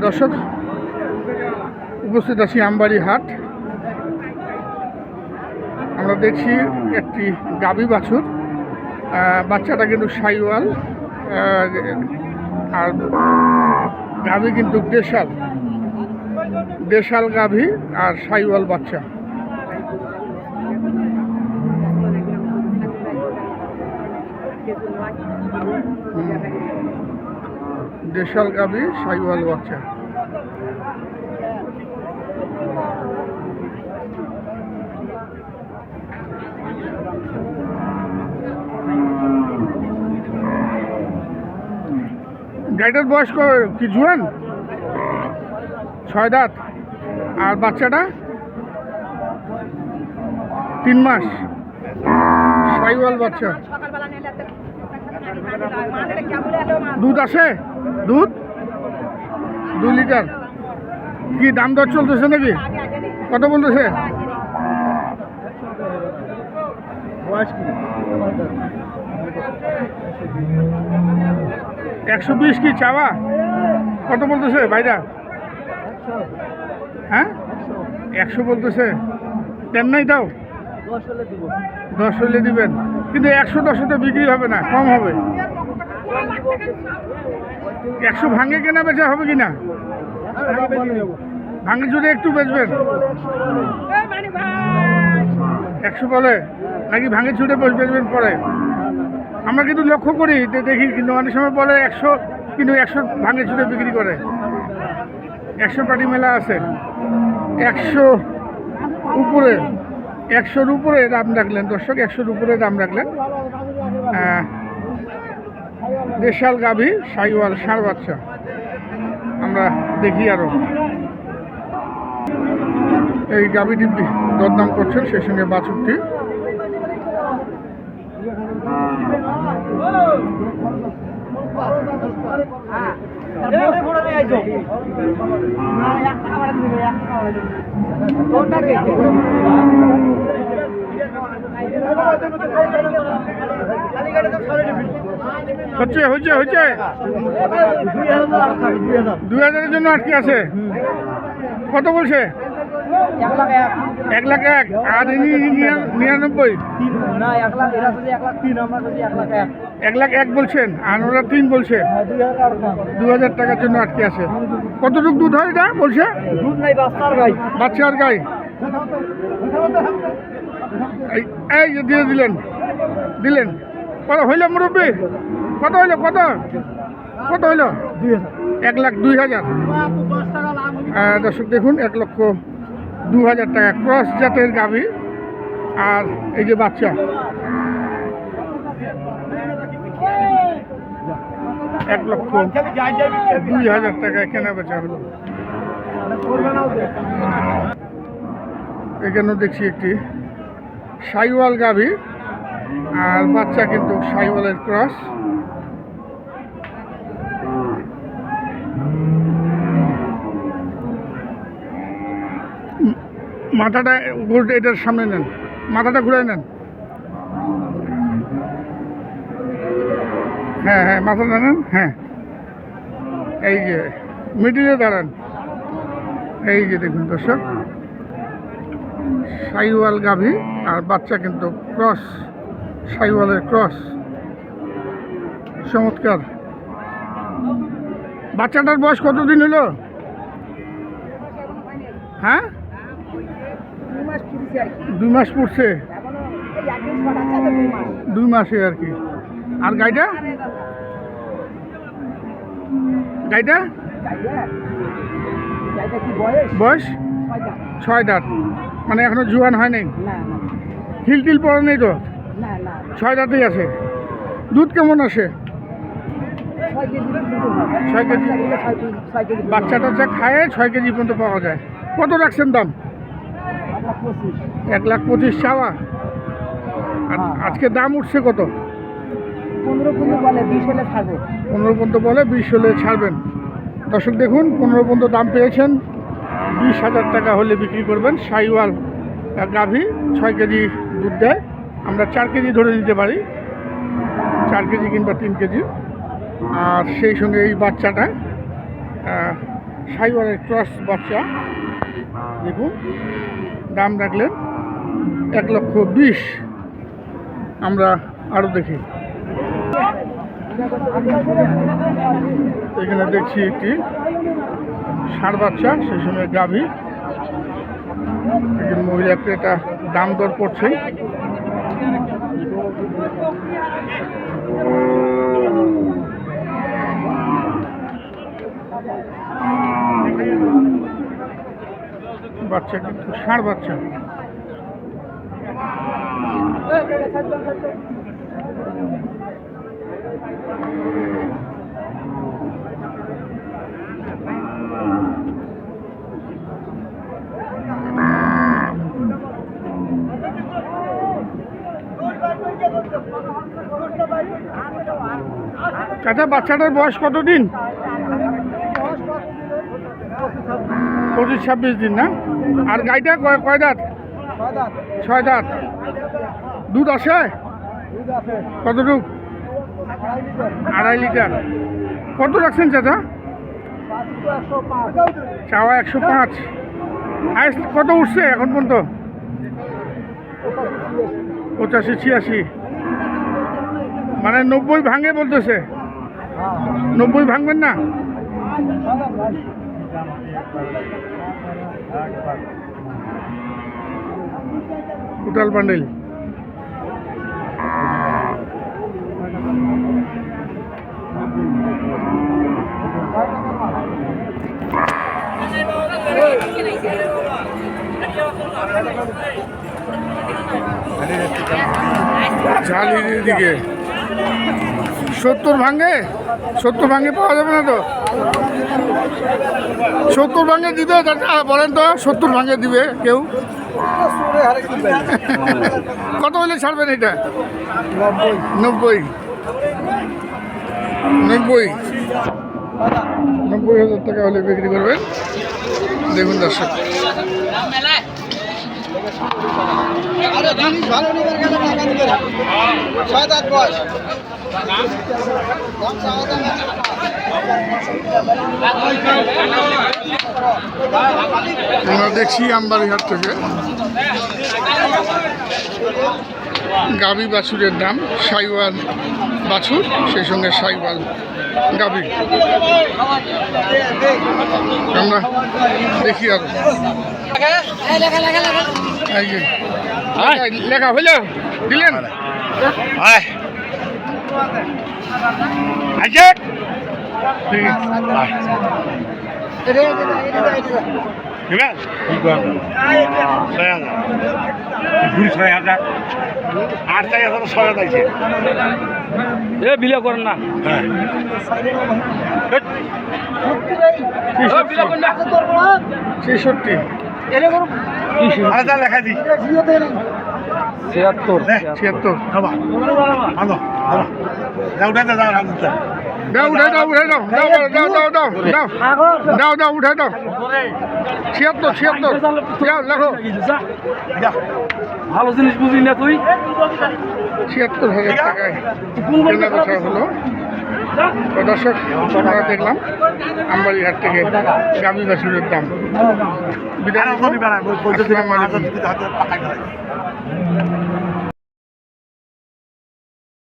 দর্শক, উপস্থিত আছি আমবাড়ি হাট। আমরা দেখছি একটি গাবি বাছুর বাচ্চাটা কিন্তু সাইওয়াল আর গাভি কিন্তু দেশাল। দেশাল গাভি আর সাইওয়াল বাচ্চা। দেশাল গাভি সাইওয়াল বাচ্চা গাড়িটার বয়স কি জুয়ান? ছয় দাঁত। আর বাচ্চাটা? তিন মাস। সাইওয়াল বাচ্চা। দুধ আসে দুধ? দু লিটার। কি দাম দর চলতেছে নাকি? কত বলতেছে? একশো বিশ কি চাওয়া? কত বলতেছে ভাইরা? হ্যাঁ? একশো বলতেছে। দেন নাই তাও? দশ হলে দিবেন। কিন্তু একশো দশটা বিক্রি হবে না, কম হবে। একশো ভাঙে কেনা বেচা হবে কি না ভাঙে জুড়ে একটু বেচবেন। একশো বলে? নাকি ভাঙে ছুটে বেচবেন পরে? আমরা কিন্তু লক্ষ্য করি দেখি, কিন্তু অনেক সময় বলে একশো, কিন্তু একশো ভাঙে ছুটে বিক্রি করে। একশো পাটি মেলা আছে। একশো উপরে, একশোর উপরে দাম রাখলেন। দর্শক, একশোর উপরে দাম রাখলেন। দেশাল গাভী, সাইওয়াল ষাঁড় বাচ্চা। আমরা দেখি আরও। এই গাভীটি দরদাম করছেন, সেই সঙ্গে বাছুরটি। হচ্ছে হচ্ছে হচ্ছে। দুই হাজারের জন্য আটকে আছে? কত বলছে? এক লাখ এক। আর নিরানব্বই। এক লাখ এক বলছেন, আর ওরা তিন বলছে। দু হাজার টাকার জন্য আটকে আছে। কতটুকু দুধ হয় এটা বলছে? নাই বাস্তার গাই। বাচ্চার গাই এই দিয়ে দিলেন। দিলেন। কত হইল মুরব্বী? কত হইল কত? কত হইল? এক লাখ দুই হাজার। দর্শক দেখুন এক লক্ষ দু হাজার টাকা ক্রস জাতের গাভী আর এই যে বাচ্চা। এক লক্ষ দুই হাজার টাকা কেনা বেচা হলো। এখানেও দেখছি একটি সাইওয়াল গাভী আর বাচ্চা কিন্তু সাইওয়ালের ক্রস। মাথাটা এটার সামনে নেন। মাথাটা ঘুরে নেন। হ্যাঁ হ্যাঁ মাথাটা দাঁড়ান হ্যাঁ। এই যে, মিডিলে দাঁড়ান। এই যে দেখুন দর্শক, সাইওয়াল গাভী আর বাচ্চা কিন্তু ক্রস, সাইওয়ালের ক্রস। চমৎকার। বাচ্চাটার বয়স কতদিন হলো? হ্যাঁ? দুই মাস পড়ছে। দুই মাসে আর কি। আর গাইটা গাইটা বয়স? ছয় দাঁত। মানে এখনও জোয়ান হয় নাই? হিল টিল পড়ে নেই তো? ছয় দাঁতেই আছে। দুধ কেমন আসে? ছয় কেজি। বাচ্চা টাচ্চা খায়, ছয় কেজি পর্যন্ত পাওয়া যায়। কত রাখছেন দাম? এক লাখ পঁচিশ চাওয়া? আর আজকে দাম উঠছে কত? পনেরো পনেরো বলে বিশ হলে ছাড়বো। পনেরো পর্যন্ত বলে বিশ হলে ছাড়বেন। দর্শক দেখুন পনেরো পর্যন্ত দাম পেয়েছেন। বিশ হাজার টাকা হলে বিক্রি করবেন। সাইওয়াল গাভী ছয় কেজি দুধ দেয়। আমরা চার কেজি ধরে নিতে পারি। চার কেজি কিংবা তিন কেজি। আর সেই সঙ্গে এই বাচ্চাটা সাইবারের ক্রস বাচ্চা। দেখুন। দাম রাখলেন এক লক্ষ বিশ। আমরা আরও দেখি। এখানে দেখছি একটি ষাঁড় বাচ্চা, সেই সময় গাভী। একজন মহিলা দাম দর করছে। বাচ্চা কিন্তু ষাঁড় বাচ্চা। চাচা বাচ্চাটার বয়স কত দিন পঁচিশ, ছাব্বিশ দিন, না? আর গাইটা কয় কয় দাঁত? ছয় দাঁত। দুধ আসে কতটুক? আড়াই লিটার। কত রাখছেন চাচা? চাওয়া একশো পাঁচ। হাইস্ট কত উঠছে এখন পর্যন্ত? পঁচাশি, ছিয়াশি। মানে নব্বই ভাঙে বলতেছে। নব্বই ভাঙবেন না? कुटाल पांडेल। झाली दिखे সত্তর ভাঙে? সত্তর ভাঙে পাওয়া যাবে না তো? সত্তর ভাঙে দিবে বলেন তো, সত্তর ভাঙে দিবে কেউ? কত হলে ছাড়বেন এটা? নব্বই। নব্বই। নব্বই হাজার টাকা হলে বিক্রি করবেন। দেখুন দর্শক। ছয় দাঁত বয়স। আমরা দেখছি আমবাড়িহাট থেকে। গাবি বাছুরের দাম সাইওয়াল বাছুর সেই সঙ্গে সাইওয়াল গাবি আমরা দেখি আর। লেখা- হইল দিলেন? আচ্ছা আর তাই এখন ছয় হাজার এ বিলে করেন না। হ্যাঁ। ছেষট্টি। লেখা দিই ছিয়াত্তর। ছিয়াত্তর বাবা ভালো ভালো। যাও উঠে যাও রাখতে দাও উঠে দাও উঠে দাও দাও দাও দাও দাও দাও দাও। দাও উঠে দাও। ছিয়াত্তর ছিয়াত্তর। যাও লেখো। ভালো জিনিস বুঝি না তুই? ছিয়াত্তর হাজার টাকায় কেনা বেচা হলো। দর্শক আমরা দেখলাম থেকে গাভী বাছুরের দাম। বিদায় Thank you.